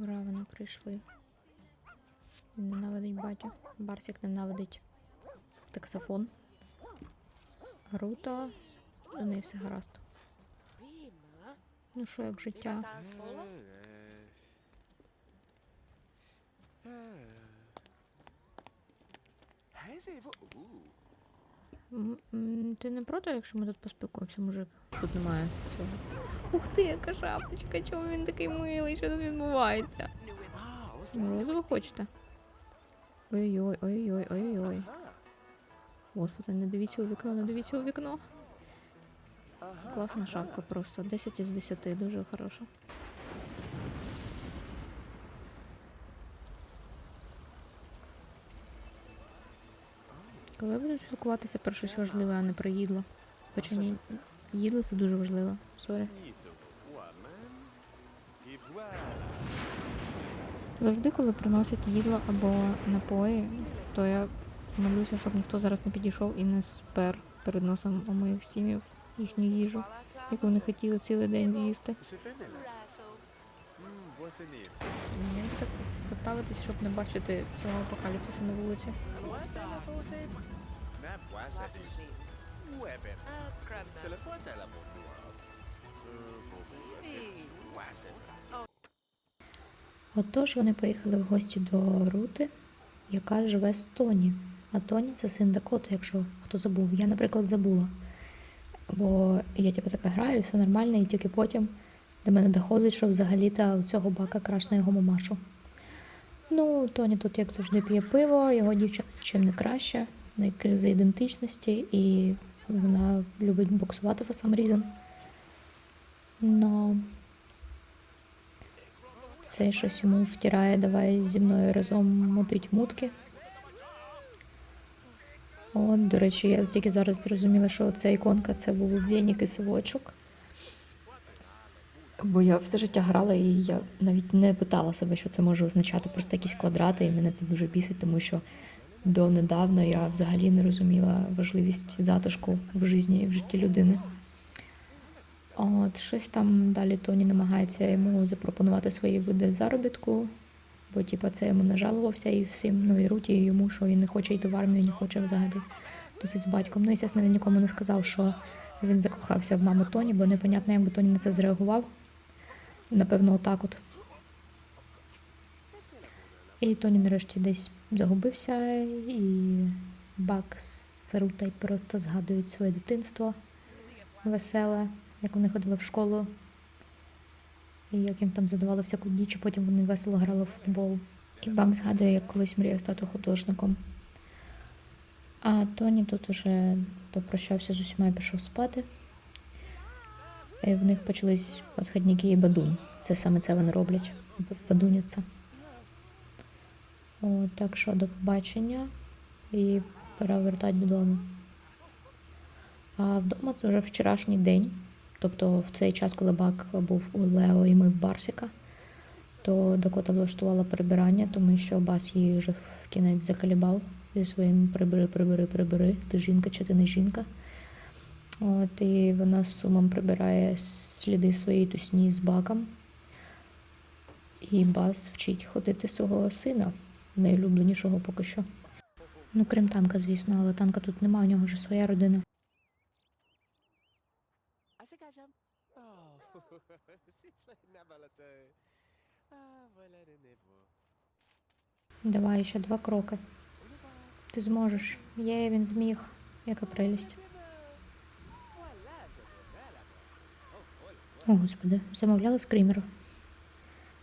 Ура, вони прийшли. Він ненавидить батю. Барсик ненавидить таксофон. Рута. У неї все гаразд. Ну що, як життя? Ти не проти, якщо ми тут поспілкуємося, мужик? Тут немає цього. Ух ти, яка шапочка, чому він такий милий, що тут відбувається? Морозиво ви хочете? Ой-ой, ой-ой, ой-ой. Господи, не дивіться у вікно, не дивіться у вікно. Класна шапка просто. 10 із 10, дуже хороша. Коли будуть спілкуватися про щось важливе, а не про їдло. Хоча ні, їдло це дуже важливо. Сорі. Завжди, коли приносять їдло або напої, то я молюся, щоб ніхто зараз не підійшов і не спер перед носом у моїх сім'їв їхню їжу, яку вони хотіли цілий день з'їсти. Мені так поставитись, щоб не бачити цього апокаліпсису на вулиці. Отож вони поїхали в гості до Рути, яка живе з Тоні. А Тоні це син Дакоти, якщо хто забув. Я, наприклад, забула. Бо я типу така граю, все нормально, і тільки потім до мене доходить, що взагалі-то у цього бака краш на його мамашу. Ну, Тоні тут, як завжди, п'є пиво, його дівчина нічим не краще, в неї криза ідентичності, і вона любить боксувати some reason. Но це щось йому втирає, давай зі мною разом мутить мутки. От, до речі, я тільки зараз зрозуміла, що ця іконка це був вєнік і сивочок. Бо я все життя грала і я навіть не питала себе, що це може означати. Просто якісь квадрати, і мене це дуже бісить, тому що донедавна я взагалі не розуміла важливість затишку в житті, в житті людини. От щось там далі Тоні намагається йому запропонувати свої види заробітку, бо типа це йому нажалувався і всім, ну і Руті, і йому, що він не хоче йти в армію, не хоче взагалі тусить з батьком. Ну, і, звісно, він нікому не сказав, що він закохався в маму Тоні, бо непонятно, як би Тоні на це зреагував. Напевно, отак от. І Тоні нарешті десь загубився, і Бак з Рутою просто згадують своє дитинство веселе, як вони ходили в школу, і як їм там задавали всяку діч, а потім вони весело грали в футбол. І Бак згадує, як колись мріяв стати художником. А Тоні тут уже попрощався з усіма і пішов спати. І в них почались відходники і бадунь. Це саме це вони роблять. Бадуняться. О, так що до побачення і пора вертати додому. А вдома це вже вчорашній день. Тобто в цей час, коли Бак був у Лео і ми в Барсіка, то Дакота влаштувала прибирання, тому що Бас її вже в кінець закалібав зі своїм прибери, прибери, прибери, ти жінка чи ти не жінка. От, і вона з сумом прибирає сліди своєї тусні з баком. І Бас вчить ходити свого сина, найулюбленішого поки що. Ну, крім танка, звісно, але танка тут нема, у нього вже своя родина. Давай ще два кроки. Ти зможеш. Є, він зміг. Яка прелість. О, господи, замовляли скример.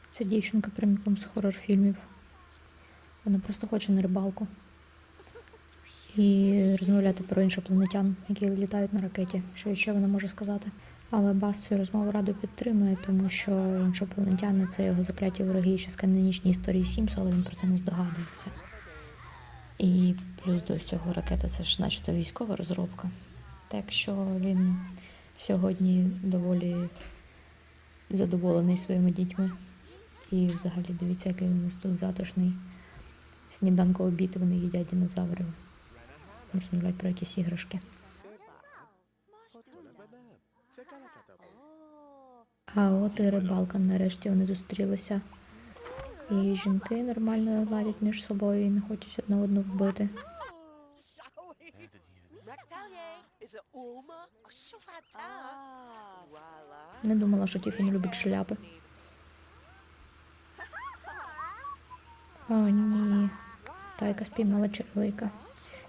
Це дівчинка прямиком з хорор-фільмів. Вона просто хоче на рибалку. І розмовляти про іншопланетян, які літають на ракеті. Що ще вона може сказати? Але Бас цю розмову радо підтримує, тому що іншопланетяни це його закляті вороги ще з канонічній історії Сімсу, але він про це не здогадується. І плюс до цього ракета це ж начебто військова розробка. Так що він сьогодні доволі задоволений своїми дітьми. І взагалі дивіться, який у нас тут затишний сніданку обід, вони їдять динозаврів. Розмовляють про якісь іграшки. А от і рибалка нарешті вони зустрілися. І жінки нормально ладять між собою і не хочуть одна одну вбити. Не думала, що Тіфані любить шляпи. О, ні. Тайка спіймала червика.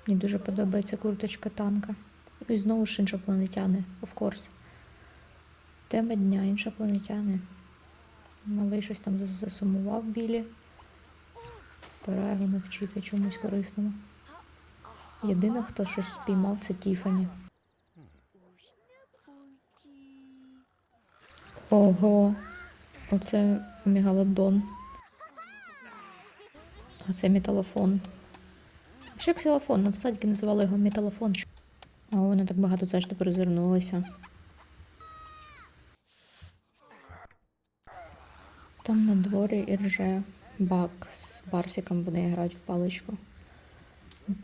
Мені дуже подобається курточка танка. Ну І знову ж іншопланетяни, of course. Тема дня, іншопланетяни. Малий щось там засумував білі. Пора його навчити чомусь корисному. Єдине, хто щось спіймав, це Тіфані. Ого, оце мегалодон. А це металофон. Ще ксилофон, на всадки називали його металофон. О, вони так багато завжди перезирнулися. Там на дворі і рже бак з барсиком, вони грають в паличку.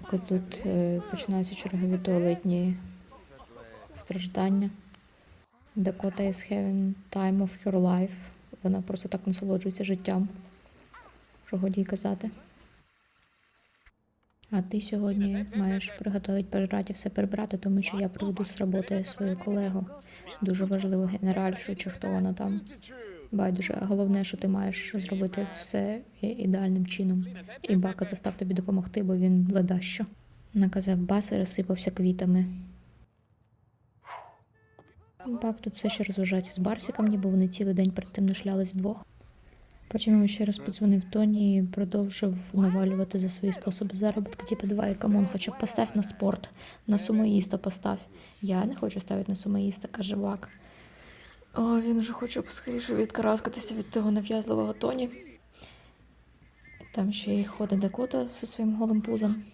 Поки тут е, починаються чергові туалетні страждання. Dakota is having time of her life. Вона просто так насолоджується життям. Що годі й казати. А ти сьогодні маєш приготувати пожрати все прибрати, тому що я приведу з роботи свою колегу. Дуже важливу генеральшу, чи хто вона там. Байдуже, головне, що ти маєш зробити все ідеальним чином. І бака застав тобі допомогти, бо він ледащо. Наказав бас і розсипався квітами. Бак тут все ще розважається з Барсиком, ніби вони цілий день перед тим не шлялись вдвох. Потім йому ще раз подзвонив Тоні і продовжив навалювати за свої способи заробітку. Типу, давай, камон, хоча б постав на спорт, на сумоїста постав. Я не хочу ставити на сумоїста, каже Бак. О, він вже хоче поскоріше відкараскатися від того нав'язливого Тоні. Там ще й ходить Дакота зі своїм голим пузом.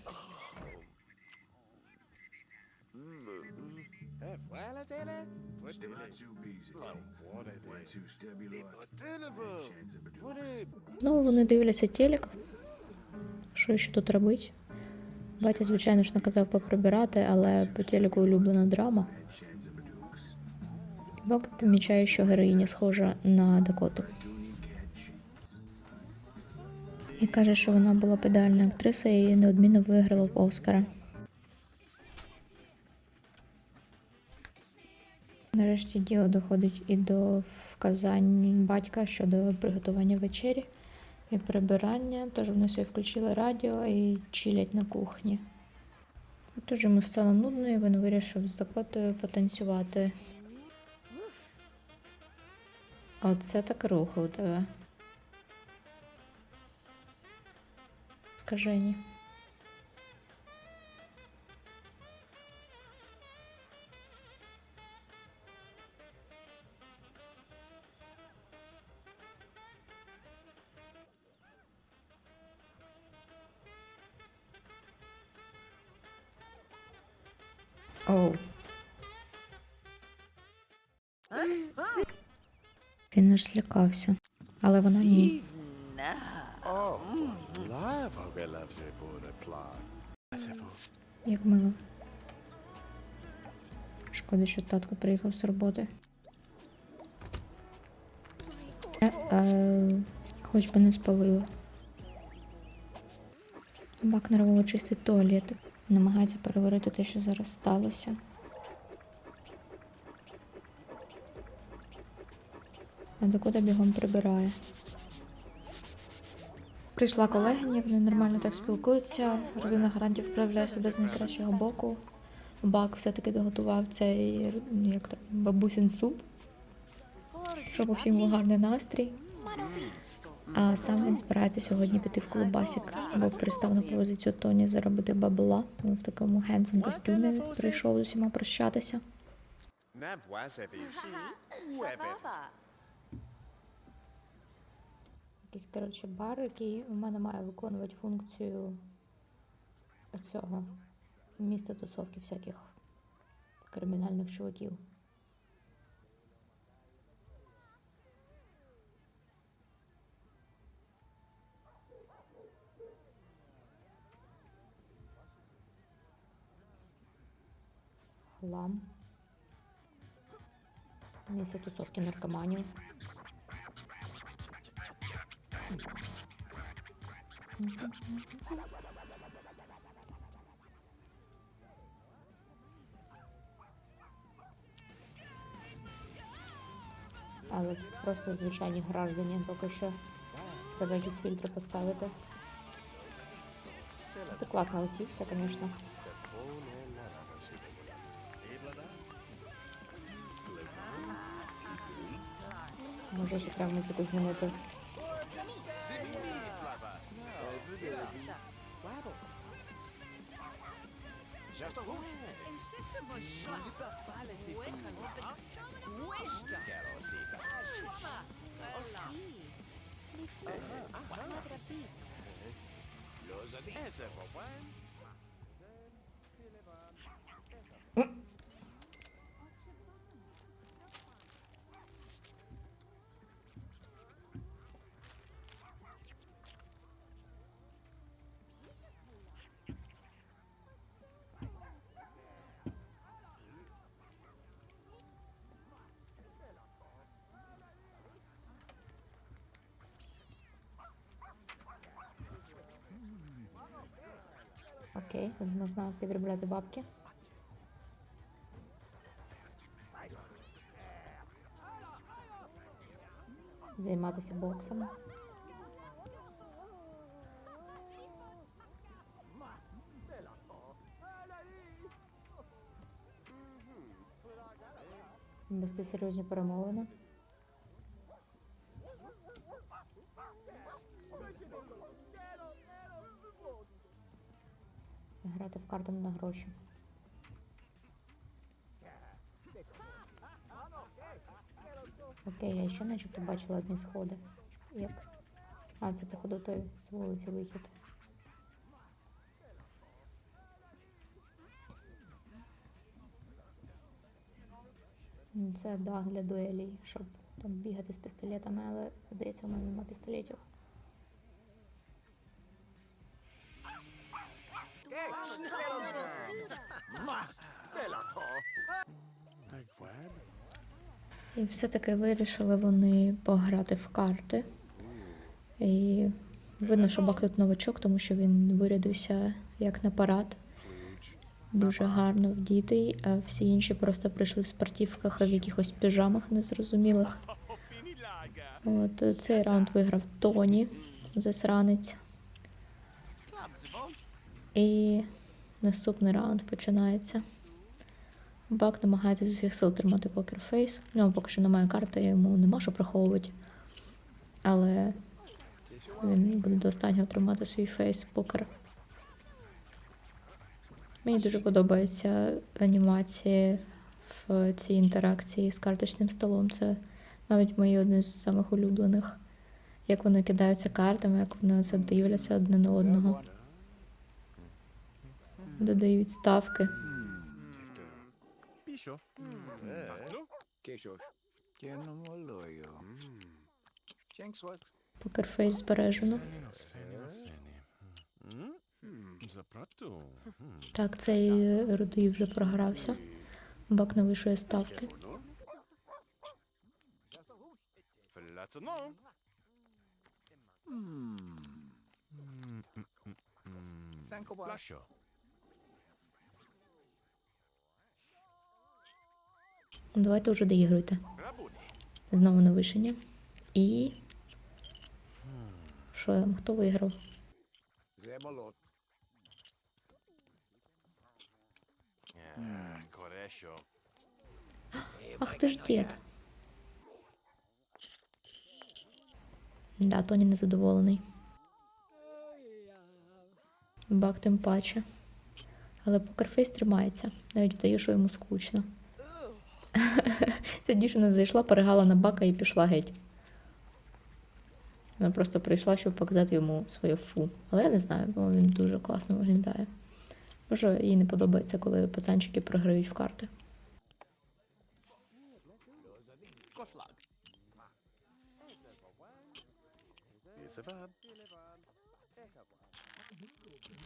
Ну, вони дивляться телек. Що ще тут робить? Батя, звичайно ж, наказав поприбирати, але по телеку улюблена драма. І помічає, що героїня схожа на Дакоту. І каже, що вона була б ідеальною актрисою і неодмінно виграла б Оскара. Нарешті діло доходить і до вказань батька щодо приготування вечері і прибирання, тож вони собі включили радіо і чилять на кухні. Отож йому стало нудно, і він вирішив з Дакотою потанцювати. Оце так рухи у тебе. Скажені. Оу. Він аж злякався. Але вона ні. Як мило. Шкода, що татко приїхав з роботи. Е, е, хоч би не спалив. Бак нервово чистить туалет. Намагається переварити те, що зараз сталося. А докуди бігом прибирає. Прийшла колегиня, вони нормально так спілкуються. Родина гарантів проявляє себе з найкращого боку. Бак все-таки доготував цей як там, бабусін суп, щоб у всім був гарний настрій. А сам він збирається сьогодні піти в клубасик, бо пристав на позицію Тоні заробити бабла. Він в такому генсом костюмі прийшов з усіма прощатися. Якийсь, коротше, бар, який у мене має виконувати функцію цього міста тусовки всяких кримінальних чуваків. Хлам. Місце тусовки наркоманів. Але просто звичайні граждані поки що. Треба якісь фільтри поставити. Ти класно усівся, звісно. Може ще треба музику змінити. certo ou não? O chave da palha, esse pão. Ué, chama. Окей, тут можна підробляти бабки. Займатися боксом. Вести серйозні перемовини. Грати в карти на гроші. Окей, я ще начебто бачила одні сходи. Як? А, це походу той з вулиці вихід. Це дах для дуелей, щоб там бігати з пістолетами, але здається, у мене нема пістолетів. І все-таки вирішили вони пограти в карти. І видно, що Бак тут новачок, тому що він вирядився як на парад. Дуже гарно вдітий, а всі інші просто прийшли в спортівках і в якихось піжамах незрозумілих. От цей раунд виграв Тоні, засранець. І наступний раунд починається. Бак намагається з усіх сил тримати покерфейс. У нього поки що немає карти, йому нема що приховувати. Але він буде до останнього тримати свій фейс покер. Мені дуже подобається анімації в цій інтеракції з карточним столом. Це, мабуть, мої одні з самих улюблених. Як вони кидаються картами, як вони це дивляться одне на одного. Додають ставки. Покерфейс збережено. Так, цей е, рудий вже програвся. Бак навишує ставки. Flatano. Давайте вже доігруйте. Знову навишення. І. Що там? Хто виграв? Ах ти ж дід. Да, Тоні незадоволений. Бак тим паче. Але покерфейс тримається. Навіть вдає, що йому скучно. Ця дівчина зайшла, перегала на бака і пішла геть. Вона просто прийшла, щоб показати йому своє фу. Але я не знаю, бо він дуже класно виглядає. Може, їй не подобається, коли пацанчики програють в карти.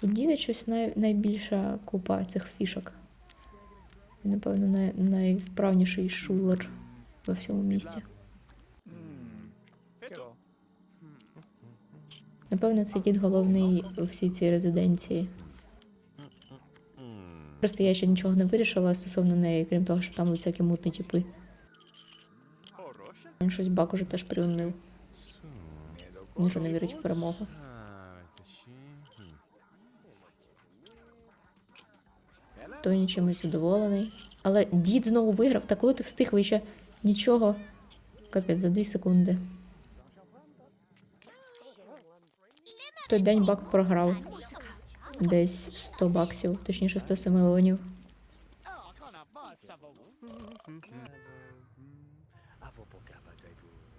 У діда щось най, найбільша купа цих фішок. Він, напевно, най, найвправніший шулер во всьому місті. Напевно, це дід головний у всій цій резиденції. Просто я ще нічого не вирішила стосовно неї, крім того, що там всякі мутні. Хороше? Він щось бак уже теж приунив. Він вже не вірить в перемогу. Той нічимось задоволений. Але дід знову виграв, та коли ти встиг, ви ще нічого. Капець, за 2 секунди. Той день бак програв. Десь 100 баксів, точніше 107 мільйонів.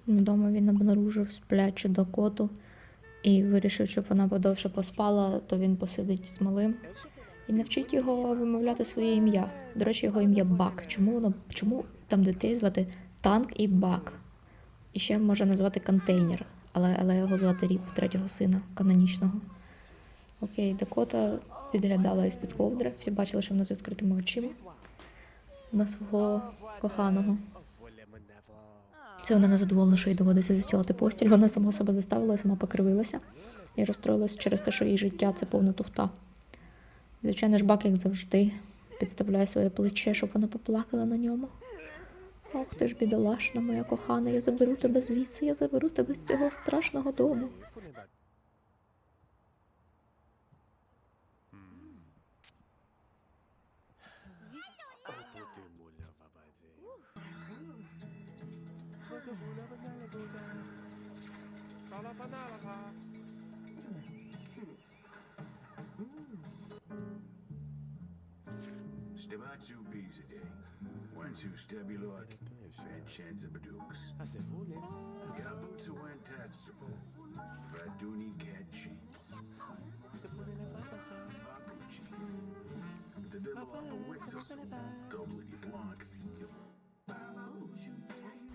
Вдома він обнаружив сплячу Дакоту і вирішив, щоб вона подовше поспала, то він посидить з малим і навчить його вимовляти своє ім'я. До речі, його ім'я Бак. Чому воно чому там дітей звати танк і Бак? І ще може назвати контейнер, але, але його звати Ріп, третього сина, канонічного. Окей, Дакота підглядала із-під ковдри. Всі бачили, що вона з відкритими очима на свого коханого. Це вона незадоволена, що їй доводиться застілати постіль. Вона сама себе заставила, сама покривилася і розстроїлася через те, що її життя це повна туфта. Звичайно ж, бак, як завжди, підставляє своє плече, щоб вона поплакала на ньому. Ох ти ж, бідолашна, моя кохана, я заберу тебе звідси, я заберу тебе з цього страшного дому. Stebatsu Bizide. Wensu Stabulok. Vanchanza Badooks. Gabutsu Wantatsubo. Vaduni Gadchins. Babuchi. Tadababa Wixasu. Doblity Blanc.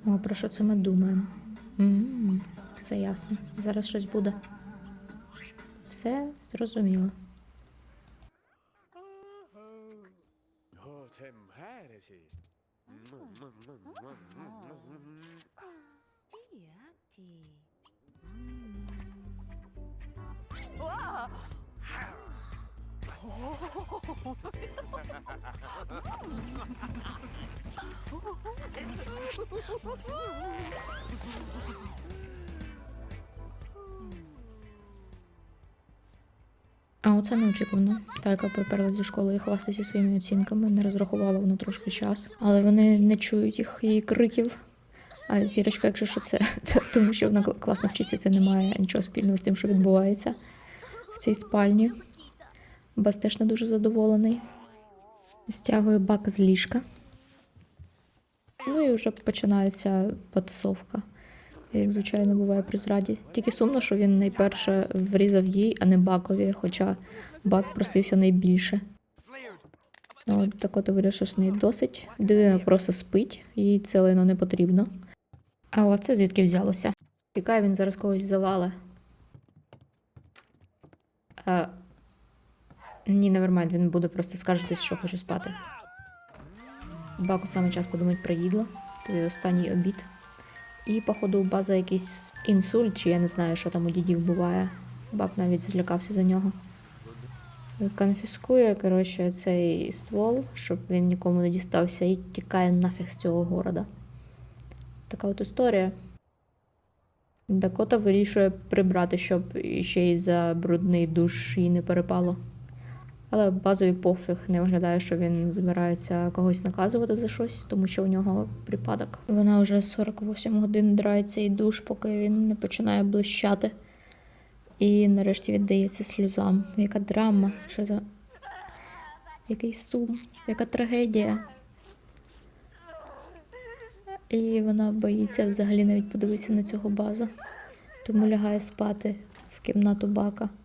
О, про що це ми думаємо? М -м, все ясно. Зараз щось буде. Все зрозуміло. Оце неочікувано. Тайка приперла зі школи і хвастається своїми оцінками. Не розрахувала вона трошки час, але вони не чують їх її криків. А зірочка, якщо що це, це тому, що вона класно вчиться, це не має нічого спільного з тим, що відбувається в цій спальні. Бас теж не дуже задоволений. Стягує бак з ліжка. Ну і вже починається потасовка. Як звичайно буває при зраді. Тільки сумно, що він найперше врізав їй, а не бакові, хоча бак просився найбільше. Ну, так от вирішиш з неї досить. Дитина просто спить, їй це лайно не потрібно. А оце звідки взялося? Чекай, він зараз когось завале. А... Ні, невермайнд, він буде просто скаржитись, що хоче спати. Баку саме час подумати про їдло, твій останній обід. І, походу, база якийсь інсульт, чи я не знаю, що там у дідів буває. Бак навіть злякався за нього. Конфіскує, коротше, цей ствол, щоб він нікому не дістався, і тікає нафіг з цього города. Така от історія. Дакота вирішує прибрати, щоб ще й за брудний душ їй не перепало. Але базовий пофіг не виглядає, що він збирається когось наказувати за щось, тому що у нього припадок. Вона вже 48 годин драє цей душ, поки він не починає блищати. І нарешті віддається сльозам. Яка драма? Що за. Який сум, яка трагедія. І вона боїться взагалі навіть подивитися на цього база. Тому лягає спати в кімнату бака.